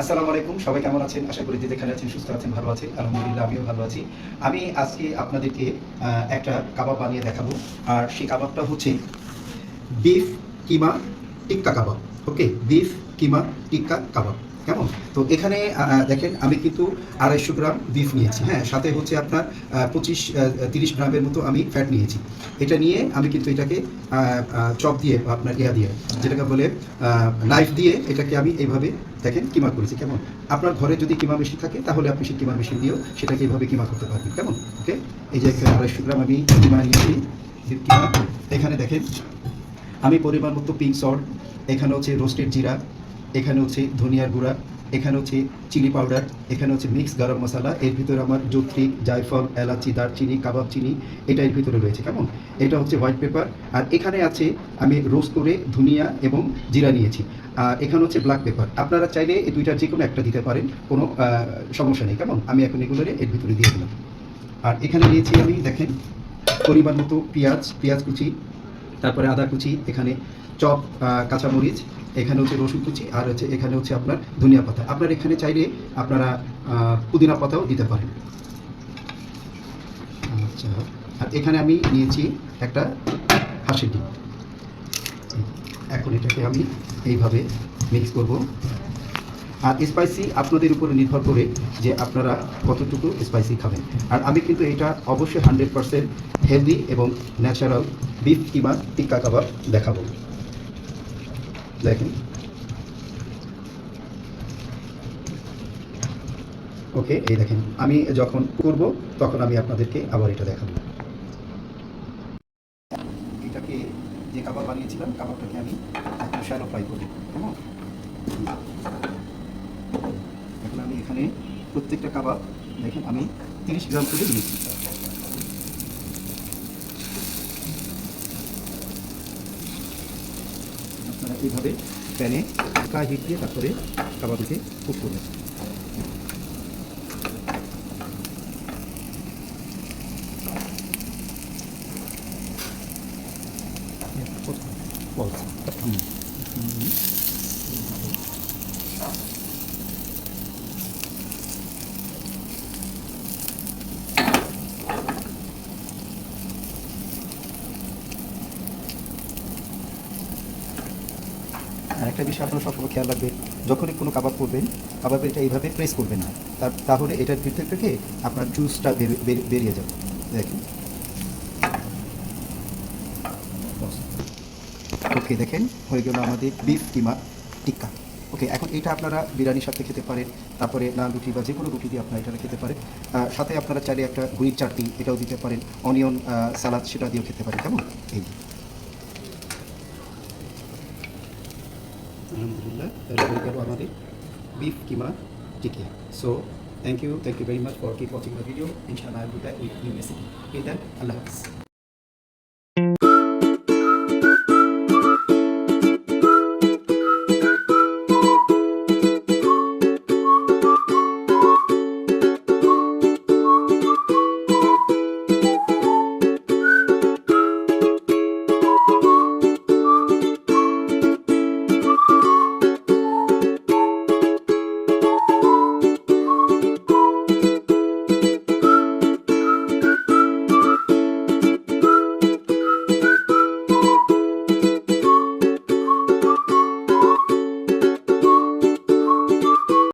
আসসালামু আলাইকুম, সবাই কেমন আছেন? আশা করি যেখানে আছেন সুস্থ আছেন, ভালো আছেন। আলহামদুলিল্লাহ, আমিও ভালো আছি। আমি আজকে আপনাদেরকে একটা কাবাব বানিয়ে দেখাবো। আর সেই কাবাবটা হচ্ছে beef keema tikka kebab. Okay? Beef keema tikka kebab. কেমন? তো এখানে দেখেন, আমি কিন্তু আড়াইশো গ্রাম বিফ নিয়েছি হ্যাঁ? সাথে হচ্ছে আপনার পঁচিশ তিরিশ গ্রামের মতো আমি ফ্যাট নিয়েছি। এটা নিয়ে আমি কিন্তু এটাকে চপ দিয়ে বা আপনার ইয়া দিয়ে, যেটাকে বলে নাইফ দিয়ে এটাকে আমি এইভাবে দেখেন, কিমা করেছি, কেমন? আপনার ঘরে যদি কিমা মেশিন থাকে, তাহলে আপনি সেই কিমা মেশিন দিয়েও সেটাকে এইভাবে কিমা করতে পারবেন, কেমন? ওকে? এই যে আড়াইশো গ্রাম আমি কিমা নিয়েছি কিমা। এখানে দেখেন, আমি পরিমাণ মতো পিঙ্ক সল্ট এখানে হচ্ছে রোস্টেড জিরা এখানে হচ্ছে ধনিয়ার গুঁড়া, এখানে হচ্ছে চিলি পাউডার, এখানে হচ্ছে মিক্স গরম মশলা, এর ভিতরে আমার জত্রি, জায়ফল, এলাচি, দারচিনি, কাবাব চিনি, এটা এর ভিতরে রয়েছে, কেমন? এটা হচ্ছে হোয়াইট পেপার, আর এখানে আছে আমি রোস্ট করে ধনিয়া এবং জিরা নিয়েছি, আর এখানে হচ্ছে ব্ল্যাক পেপার। আপনারা চাইলে এই দুইটার যে কোনো একটা দিতে পারেন, কোনো সমস্যা নেই, কেমন? আমি এখন এগুলোরে এর ভিতরে দিয়ে দিলাম। আর এখানে নিয়েছি আমি, দেখেন, পরিমাণ মতো পেঁয়াজ পেঁয়াজ কুচি, তারপরে আদা কুচি, এখানে চপ কাঁচামরিচ, এখানে হচ্ছে রসুন কুচি, আর হচ্ছে এখানে হচ্ছে আপনার ধনিয়া পাতা। আপনার এখানে চাইলে আপনারা পুদিনা পাতাও দিতে পারেন। আচ্ছা আর এখানে আমি নিয়েছি একটা হাঁসের ডিম। এখন এটাকে আমি এইভাবে মিক্স করব। আর স্পাইসি আপনাদের উপরে নির্ভর করে যে আপনারা কতটুকু স্পাইসি খাবেন। আর আমি কিন্তু এটা অবশ্যই হান্ড্রেড পারসেন্ট হেলদি এবং ন্যাচারাল বিফ কিমা টিক্কা কাবাব দেখাবো। দেখেন। ওকে, এই দেখেন, আমি যখন করব, তখন আমি আপনাদেরকে আবার এটা দেখাবো। এটাকে যে কাবাব বানিয়েছিলাম, কাবাবটাকে আমি একটু শ্যালো ফ্রাই করি এখন আমি এখানে প্রত্যেকটা কাবাব, দেখেন, আমি তিরিশ গ্রাম করে নিয়েছি আপনারা এইভাবে প্যানে হালকা হিট দিয়ে তারপরে কাবাবিকে কুক করবেন। Pause. আর একটা বিষয় আপনারা সবসময় খেয়াল রাখবেন, যখনই কোনো কাবাব করবেন কাবাবের এটা এইভাবে প্রেস করবেন না। তার, তাহলে এটার ভিতর থেকে আপনার জুসটা বের- বের- বেরিয়ে যাবে। দেখেন। ওকে দেখেন, হয়ে গেল আমাদের বিফ কিমা টিক্কা। ওকে এখন এটা আপনারা বিরিয়ানির সাথে খেতে পারেন, তারপরে নান রুটি বা যে কোনো রুটি দিয়ে আপনারা এটা খেতে পারেন। সাথে আপনারা চাইলে একটা ঘুড়ির চাটনি এটাও দিতে পারেন অনিয়ন সালাদ সেটা দিয়েও খেতে পারেন, কেমন? এই। আলহামদুলিল্লাহ তাহলে হয়ে গেল আমাদের beef keema tikia so thank you thank you very much for keep watching the video ইনশাআল্লাহ I will be back with new recipe এই দেন আল্লাহ হাফিজ